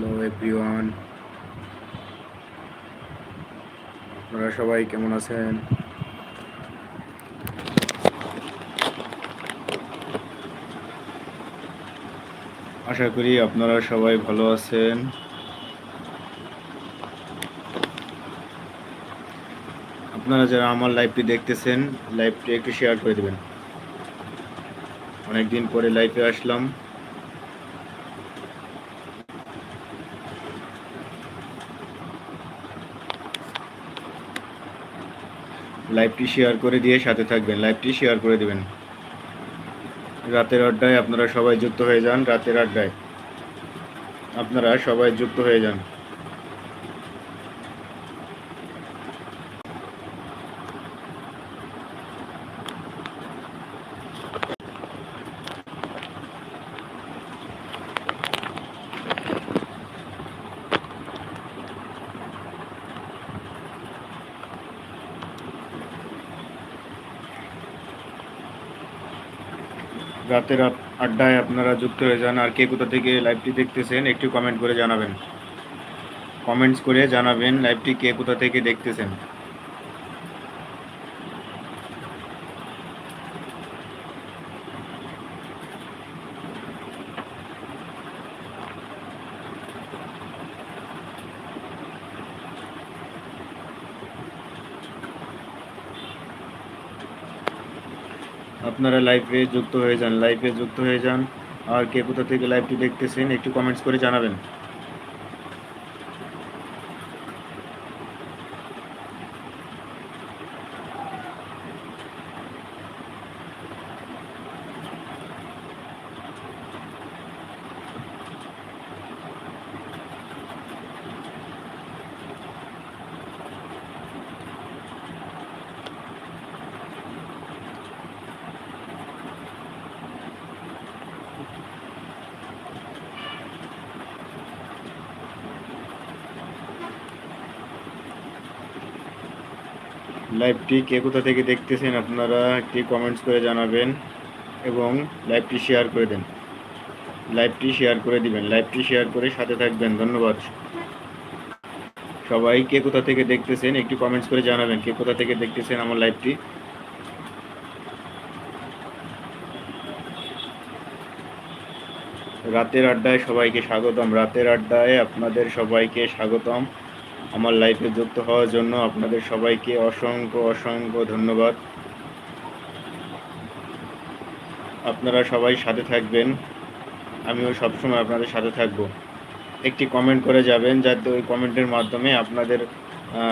Hello everyone আপনারা সবাই কেমন আছেন? আশা করি আপনারা সবাই ভালো আছেন। আপনারা যারা আমার লাইভটি দেখতেছেন লাইভটি একটু শেয়ার করে দেবেন। অনেকদিন পরে লাইভে আসলাম। লাইভটি শেয়ার করে দিয়ে সাথে থাকবেন। লাইভটি শেয়ার করে দেবেন। রাতের আড্ডায় আপনারা সবাই যুক্ত হয়ে যান। রাতের আড্ডায় আপনারা সবাই যুক্ত হয়ে যান। রাতের আড্ডায় আপনারা যুক্ত হয়ে যান। আর কে কোথা থেকে লাইভটি দেখতেছেন, একটু কমেন্ট করে জানাবেন। কমেন্টস করে জানাবেন লাইভটি কে কোথা থেকে দেখতেছেন। আপনারা লাইভে যুক্ত হয়ে যান লাইভে যুক্ত হয়ে যান, আর কে কোথা থেকে লাইভটি দেখতেছেন একটু কমেন্টস করে জানাবেন। লাইভটি কে কোথা থেকে দেখতেছেন আপনারা একটি কমেন্টস করে জানাবেন এবং লাইভটি শেয়ার করে দেন। লাইভটি শেয়ার করে দিবেন। লাইভটি শেয়ার করে সাথে থাকবেন। ধন্যবাদ। সবাই কে কোথা থেকে দেখতেছেন একটু কমেন্টস করে জানাবেন। কে কোথা থেকে দেখতেছেন আমার লাইভটি? রাতের আড্ডায় সবাইকে স্বাগতম। রাতের আড্ডায় আপনাদের সবাইকে স্বাগতম। আমার লাইফে যুক্ত হওয়ার জন্য আপনাদের সবাইকে অসংখ্য অসংখ্য ধন্যবাদ। আপনারা সবাই সাথে থাকবেন। আমিও সবসময় আপনাদের সাথে থাকব। একটি কমেন্ট করে যাবেন, যাতে ওই কমেন্টের মাধ্যমে আপনাদের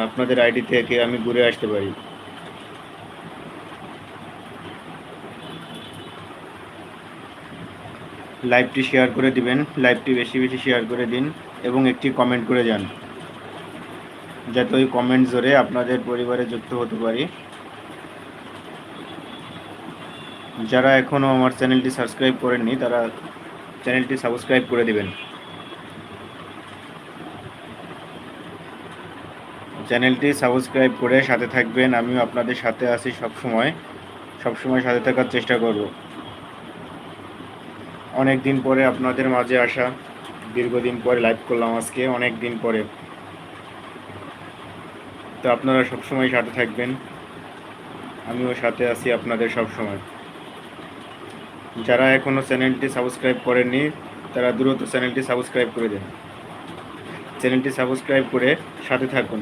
আপনাদের আইডি থেকে আমি ঘুরে আসতে পারি। লাইভটি শেয়ার করে দিবেন। লাইভটি বেশি বেশি শেয়ার করে দিন এবং একটি কমেন্ট করে যান। যাতে ওই কমেন্ট জোরে আপনাদের পরিবারে যুক্ত হতে পারি। যারা এখনও আমার চ্যানেলটি সাবস্ক্রাইব করেননি, তারা চ্যানেলটি সাবস্ক্রাইব করে দিবেন। চ্যানেলটি সাবস্ক্রাইব করে সাথে থাকবেন, আমিও আপনাদের সাথে আছি সবসময়। সবসময় সাথে থাকার চেষ্টা করব। অনেক দিন পরে আপনাদের মাঝে আসা, দীর্ঘদিন পরে লাইভ করলাম আজকে অনেক দিন পরে। তো আপনারা সবসময় সাথে থাকবেন। আমিও সাথে আছি আপনাদের সব সময় যারা এখনও চ্যানেলটি সাবস্ক্রাইব করেননি, তারা দ্রুত চ্যানেলটি সাবস্ক্রাইব করে দেন। চ্যানেলটি সাবস্ক্রাইব করে সাথে থাকুন।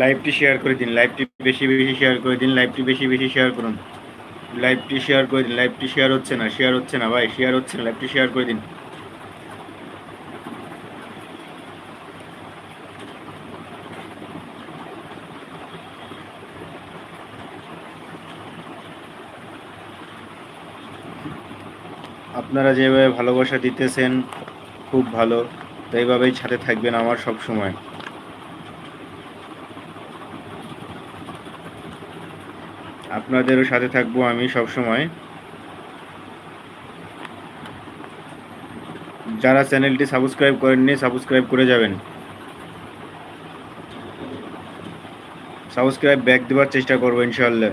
লাইভটি শেয়ার করে দিন, লাইভটি বেশি বেশি শেয়ার করে দিন, লাইভটি বেশি বেশি শেয়ার করুন। লাইভটি শেয়ার করে দিন, লাইভটি শেয়ার হচ্ছে না শেয়ার হচ্ছে না ভাই শেয়ার হচ্ছে না, লাইভটি শেয়ার করে দিন। আপনারা যেভাবে ভালোবাসা দিতেছেন, খুব ভালো। তো এইভাবেই সাথে থাকবেন আমার সব সময় আপনাদেরও সাথে থাকব আমি সব সময় যারা চ্যানেলটি সাবস্ক্রাইব করেননি, সাবস্ক্রাইব করে যাবেন। সাবস্ক্রাইব ব্যাক দেওয়ার চেষ্টা করব ইনশাল্লাহ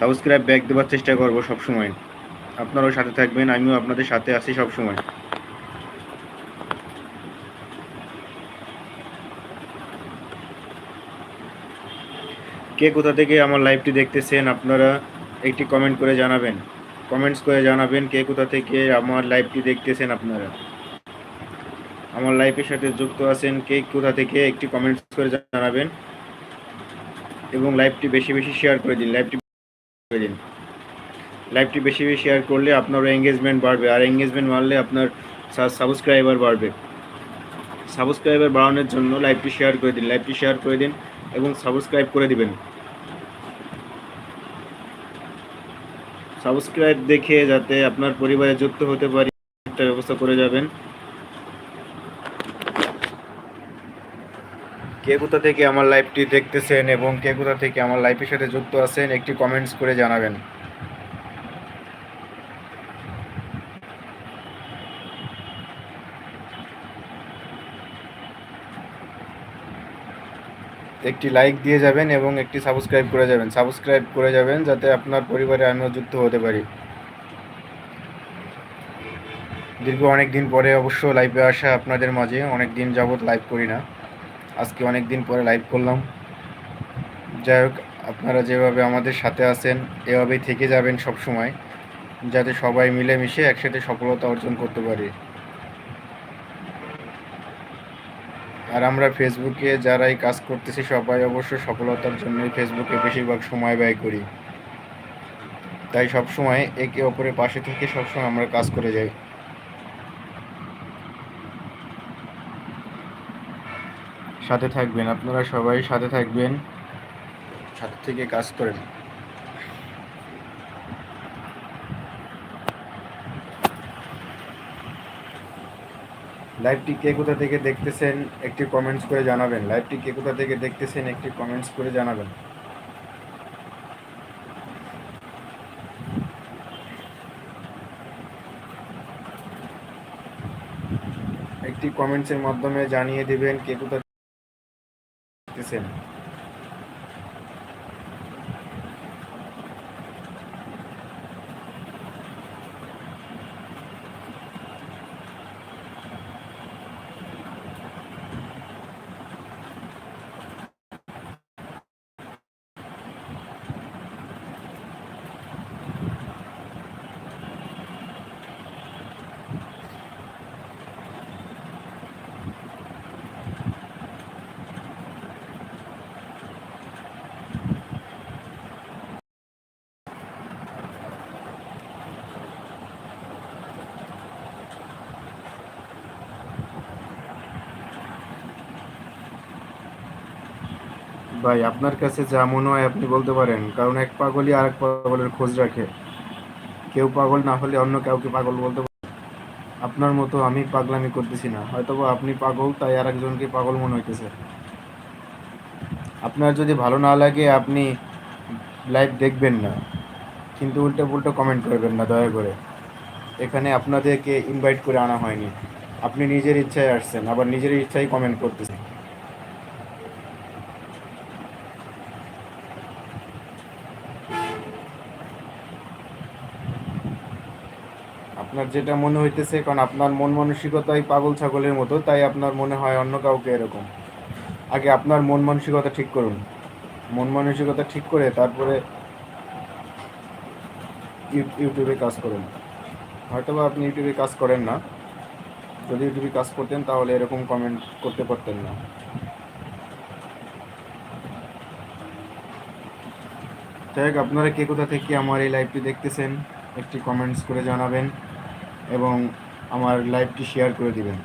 সাবস্ক্রাইব ব্যাক দেওয়ার চেষ্টা করব সব সময় আপনারাও সাথে থাকবেন, আমিও আপনাদের সাথে আছি সব কে কোথা থেকে আমার লাইভটি দেখতেছেন, আপনারা একটি কমেন্ট করে জানাবেন। কমেন্টস করে জানাবেন কে কোথা থেকে আমার লাইভটি দেখতেছেন আপনারা। আমার লাইফের সাথে যুক্ত আছেন কে কোথা থেকে একটি কমেন্টস করে জানাবেন এবং লাইভটি বেশি বেশি শেয়ার করে দিন লাইভটি করে দিন। লাইভটি বেশি বেশি শেয়ার করলে আপনারও এঙ্গেজমেন্ট বাড়বে আর এঙ্গেজমেন্ট বাড়লে আপনার সাবস্ক্রাইবার বাড়বে। সাবস্ক্রাইবার বাড়ানোর জন্য লাইভটি শেয়ার করে দিন লাইভটি শেয়ার করে দিন। এবং সাবস্ক্রাইব করে দিবেন। সাবস্ক্রাইব দেখে যাতে আপনার পরিবারে যুক্ত হতে পারি, একটা ব্যবস্থা করে যাবেন। কে কোথা থেকে আমার লাইভটি দেখতেছেন এবং কে কোথা থেকে আমার লাইফের সাথে যুক্ত আছেন, একটি কমেন্টস করে জানাবেন। একটি লাইক দিয়ে যাবেন এবং একটি সাবস্ক্রাইব করে যাবেন। সাবস্ক্রাইব করে যাবেন যাতে আপনার পরিবারে আমিও যুক্ত হতে পারি। দীর্ঘ অনেক দিন পরে অবশ্য লাইভে আসা আপনাদের মাঝে অনেক দিন যাবৎ লাইভ করি না। আজকে অনেক দিন পরে লাইভ করলাম। যাই হোক, আপনারা যেভাবে আমাদের সাথে আছেন, এভাবেই থেকে যাবেন সব সময় যাতে সবাই মিলেমিশে একসাথে সফলতা অর্জন করতে পারি। আর আমরা ফেসবুকে যারাই কাজ করতেছি সবাই অবশ্য সফলতার জন্যই ফেসবুকে বেশিরভাগ সময় ব্যয় করি। তাই সব সময় একে অপরের পাশে থেকে সবসময় আমরা কাজ করে যাই। সাথে থাকবেন, আপনারা সবাই সাথে থাকবেন। সাথে থেকে কাজ করেন। লাইভটি কে কোথা থেকে দেখতেছেন, একটি কমেন্টস করে জানাবেন। লাইভটি কে কোথা থেকে দেখতেছেন, একটি কমেন্টস করে জানাবেন। একটি কমেন্টসের মাধ্যমে জানিয়ে দেবেন কে কোথা দেখতেছেন। ভাই, আপনার কাছে যা মনে হয় আপনি বলতে পারেন। কারণ এক পাগলই আর এক পাগলের খোঁজ রাখে। কেউ পাগল না হলে অন্য কাউকে পাগল বলতে পারে। আপনার মতো আমি পাগলামি করতেছি না। হয়তো আপনি পাগল, তাই আর একজনকে পাগল মনে হইতেছে। আপনার যদি ভালো না লাগে, আপনি লাইভ দেখবেন না। কিন্তু উল্টো পুল্টো কমেন্ট করবেন না, দয়া করে। এখানে আপনাদেরকে ইনভাইট করে আনা হয়নি। আপনি নিজের ইচ্ছায় আসছেন, আবার নিজের ইচ্ছায় কমেন্ট করতেছেন। আপনার যেটা মনে হইতেছে, কারণ আপনার মন মানসিকতাই পাগল ছাগলের মতো, তাই আপনার মনে হয় অন্য কাউকে এরকম। আগে আপনার মন মানসিকতা ঠিক করুন। মন মানসিকতা ঠিক করে তারপরে ইউ- ইউটিউবে কাজ করুন। হয়তো বা আপনি ইউটিউবে কাজ করেন না। যদি ইউটিউবে কাজ করতেন, তাহলে এরকম কমেন্ট করতে পারতেন না। যাই হোক, আপনারা কে কোথা থেকে আমার এই লাইভটি দেখতেছেন, একটি কমেন্টস করে জানাবেন। এবং আমার লাইভটি শেয়ার করে দিবেন।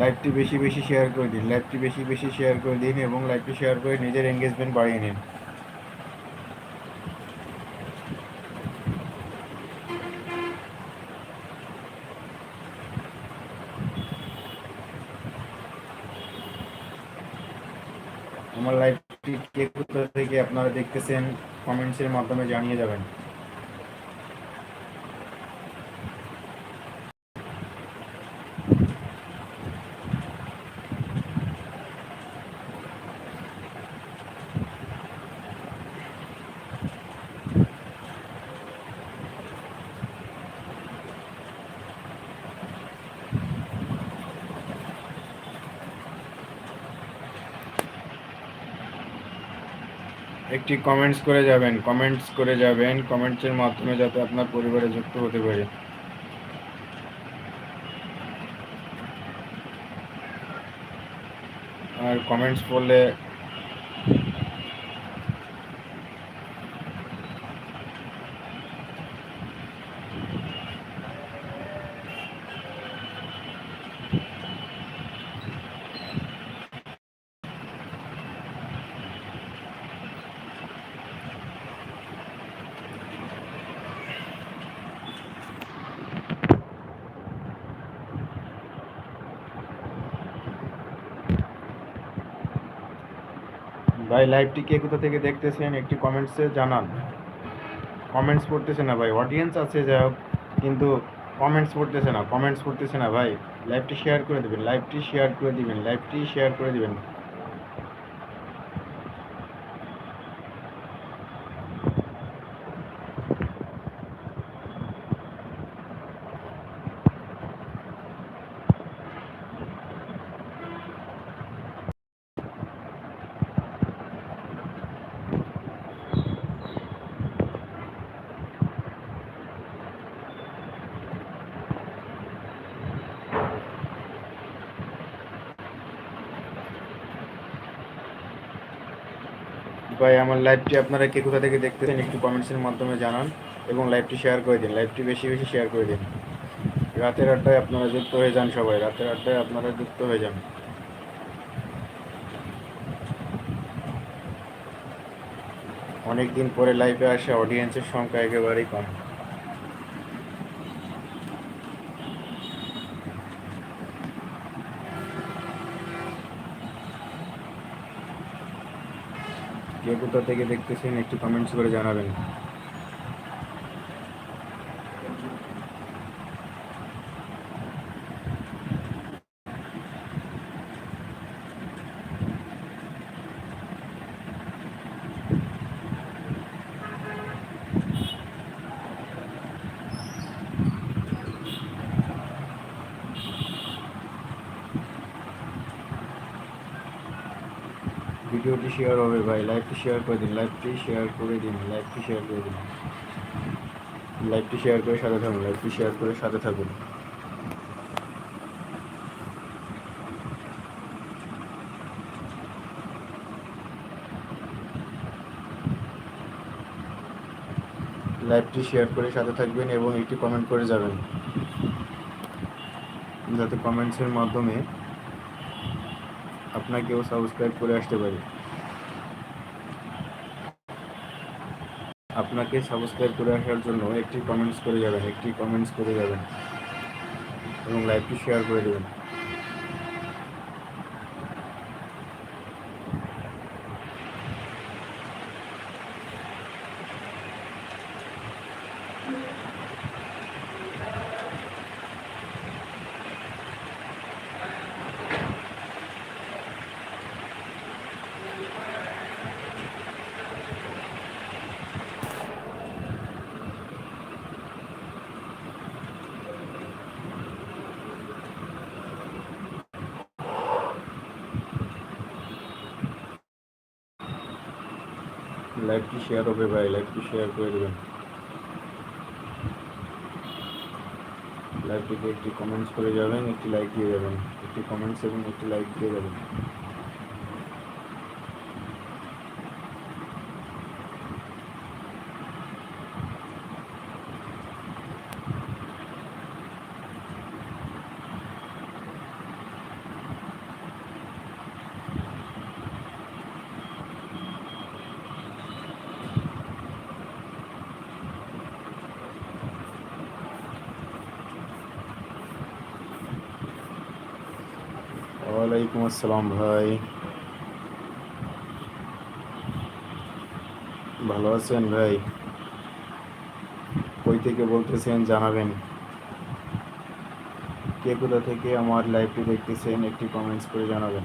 লাইভটি বেশি বেশি শেয়ার করে দিন, লাইভটি বেশি বেশি শেয়ার করে দিন এবং লাইভটি শেয়ার করে নিজের এঙ্গেজমেন্ট বাড়িয়ে নিন। আমার লাইভটি কে কোথা থেকে আপনারা দেখতেছেন? কমেন্টসের মাধ্যমে জানিয়ে যাবেন একটি কমেন্টস করে যাবেন কমেন্টস করে যাবেন কমেন্টসের মাধ্যমে যাতে আপনার পরিবারে যুক্ত হতে পারে। আর কমেন্টস করলে ভাই লাইভটি কে কোথা থেকে দেখতেছেন একটি কমেন্টসে জানান। কমেন্টস পড়তেছে না ভাই অডিয়েন্স আছে, যাই হোক, কিন্তু কমেন্টস পড়তেছে না কমেন্টস পড়তেছে না ভাই। লাইভটি শেয়ার করে দেবেন লাইভটি শেয়ার করে দিবেন লাইভটি শেয়ার করে দিবেন। ভাই আমার লাইভটি আপনারা কে কোথা থেকে দেখতেছেন একটু কমেন্টসের মাধ্যমে জানান এবং লাইভটি শেয়ার করে দিন। লাইভটি বেশি বেশি শেয়ার করে দিন। রাতের আড্ডায় আপনারা যুক্ত হয়ে যান সবাই। রাতের আড্ডায় আপনারা যুক্ত হয়ে যান। অনেকদিন পরে লাইভে আসে অডিয়েন্সের সংখ্যা একেবারেই কম কে কোথা থেকে দেখতেছেন একটু কমেন্টস করে জানাবেন। ভিডিওটি শেয়ার হবে ভাই। লাইভটি শেয়ার করে দিন, লাইভটি শেয়ার করে দিন, লাইভটি শেয়ার করে দিন। লাইভটি শেয়ার করে সাথে থাকুন, লাইভটি শেয়ার করে সাথে থাকুন। লাইভটি শেয়ার করে সাথে থাকবেন এবং একটি কমেন্ট করে যাবেন। যাতে কমেন্টসের মাধ্যমে আপনাকেও সাবস্ক্রাইব করে আসতে পারি। আপনাকে সাবস্ক্রাইব করে রাখার জন্য একটি কমেন্টস করে যাবেন, একটি কমেন্টস করে যাবেন এবং লাইভটি শেয়ার করে দেবেন। লাইভটি শেয়ার হবে ভাই লাইভটি শেয়ার করে দেবেন লাইভটিতে একটি কমেন্টস করে যাবেন একটি লাইক দিয়ে যাবেন একটি কমেন্টস এবং একটি লাইক দিয়ে যাবেন আসসালাম ভাই। ভালো আছেন ভাই? কই থেকে বলতেছেন জানাবেন। কে কোথা থেকে আমার লাইভটি দেখতেছেন একটি কমেন্টস করে জানাবেন।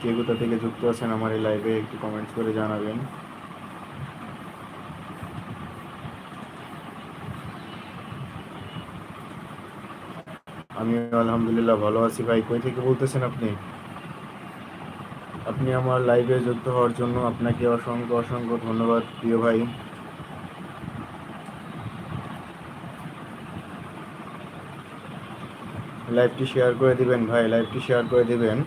কে কোথা থেকে যুক্ত আছেন আমার এই লাইভে একটি কমেন্টস করে জানাবেন। আমি আলহামদুলিল্লাহ ভালো আছি ভাই। কই থেকে বলতেছেন আপনি? আপনি আমার লাইভে যুক্ত হওয়ার জন্য আপনাকে অসংখ্য অসংখ্য ধন্যবাদ, প্রিয় ভাই। লাইভটি শেয়ার করে দিবেন ভাই লাইভটি শেয়ার করে দিবেন।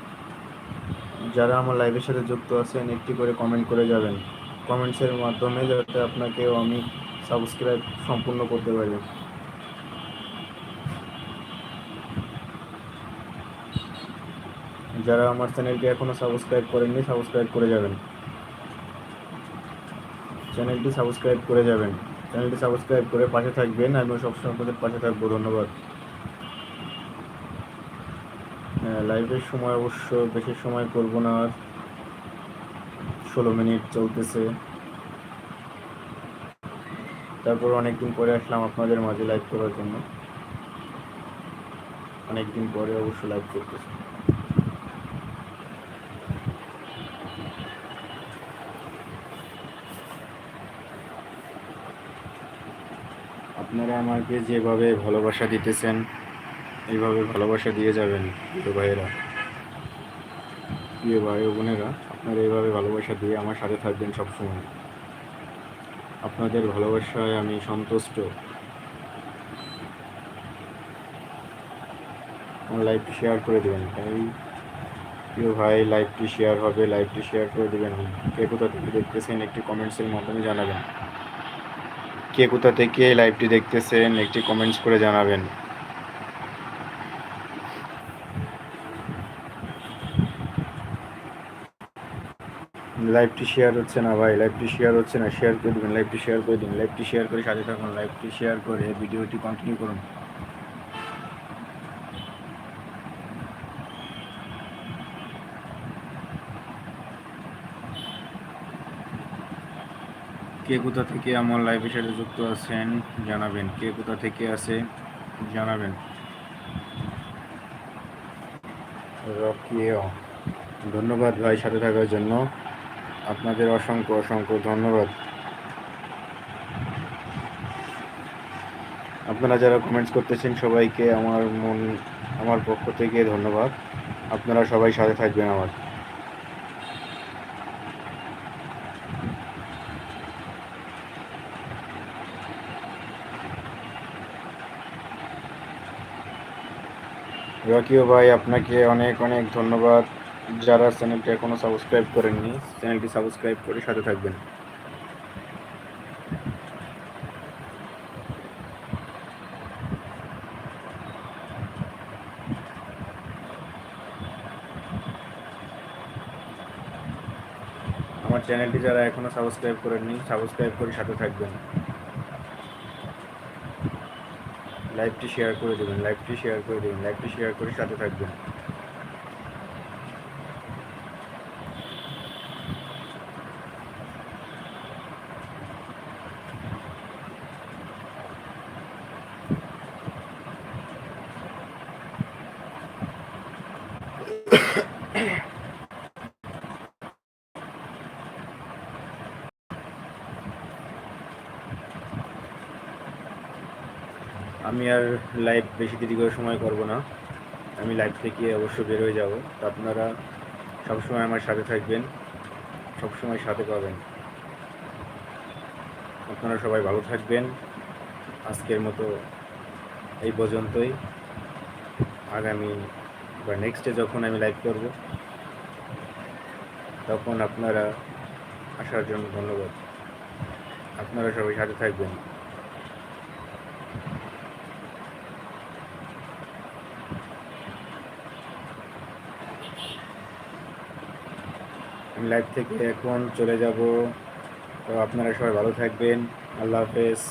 যারা আমার লাইভের সাথে যুক্ত আছেন, একটি করে কমেন্ট করে যাবেন। কমেন্টসের মাধ্যমে যাতে আপনাকেও আমি সাবস্ক্রাইব সম্পূর্ণ করতে পারি। যারা আমার চ্যানেলটি এখনও সাবস্ক্রাইব করেননি সাবস্ক্রাইব করে যাবেন। চ্যানেলটি সাবস্ক্রাইব করে যাবেন। চ্যানেলটি সাবস্ক্রাইব করে পাশে থাকবেন। আমিও সবসময় আপনাদের পাশে থাকব। ধন্যবাদ। হ্যাঁ লাইভের সময় অবশ্য বেশি সময় করব না। আর ষোলো মিনিট চলতেছে। তারপর অনেকদিন পরে আসলাম আপনাদের মাঝে লাইভ করার জন্য। অনেকদিন পরে অবশ্য লাইভ করতেছি আপনারা আমাকে যেভাবে ভালোবাসা দিতেছেন, এইভাবে ভালোবাসা দিয়ে যাবেন প্রিয় ভাইয়েরা। প্রিয় ভাই ও বোনেরা, আপনারা এইভাবে ভালোবাসা দিয়ে আমার সাথে থাকবেন সবসময়। আপনাদের ভালোবাসায় আমি সন্তুষ্ট। আমার লাইভটি শেয়ার করে দেবেন, তাই প্রিয় ভাই লাইভটি শেয়ার হবে লাইভটি শেয়ার করে দেবেন। কে কোথা থেকে দেখতেছেন একটি কমেন্টসের মাধ্যমে জানাবেন। কে কোথা থেকে লাইভটি দেখতেছেন, একটি কমেন্টস করে জানাবেন। লাইভটি শেয়ার হচ্ছে না ভাই লাইভটি শেয়ার হচ্ছে না শেয়ার করে দেবেন লাইভটি শেয়ার করে দিন লাইভটি শেয়ার করে সাথে থাকুন লাইভটি শেয়ার করে ভিডিওটি কন্টিনিউ করুন। কে কোথা থেকে আমার লাইফের সাথে যুক্ত আছেন জানাবেন। কে কোথা থেকে আছে জানাবেন। ধন্যবাদ ভাই সাথে থাকার জন্য। আপনাদের অসংখ্য অসংখ্য ধন্যবাদ। আপনারা যারা কমেন্টস করতেছেন সবাইকে আমার মন, আমার পক্ষ থেকে ধন্যবাদ। আপনারা সবাই সাথে থাকবেন আমার। রকিও ভাই, আপনাকে অনেক অনেক ধন্যবাদ। যারা চ্যানেলটি এখনও সাবস্ক্রাইব করেননি, চ্যানেলটি সাবস্ক্রাইব করে সাথে থাকবেন। আমার চ্যানেলটি যারা এখনও সাবস্ক্রাইব করেননি, সাবস্ক্রাইব করে সাথে থাকবেন। লাইভটি শেয়ার করে দেবেন লাইভটি শেয়ার করে দেবেন লাইভটি শেয়ার করে সাথে থাকবেন। আমি আর লাইভ বেশি দীর্ঘ সময় করব না। আমি লাইভ থেকে অবশ্য বের হয়ে যাব। তো আপনারা সবসময় আমার সাথে থাকবেন, সবসময় সাথে পাবেন। আপনারা সবাই ভালো থাকবেন। আজকের মতো এই পর্যন্তই। আগামী বা নেক্সটে যখন আমি লাইভ করব, তখন আপনারা আসার জন্য ধন্যবাদ। আপনারা সবাই সাথে থাকবেন আমি লাইভ থেকে এখন চলে যাব। তো আপনারা সবাই ভালো থাকবেন। আল্লাহ হাফেজ।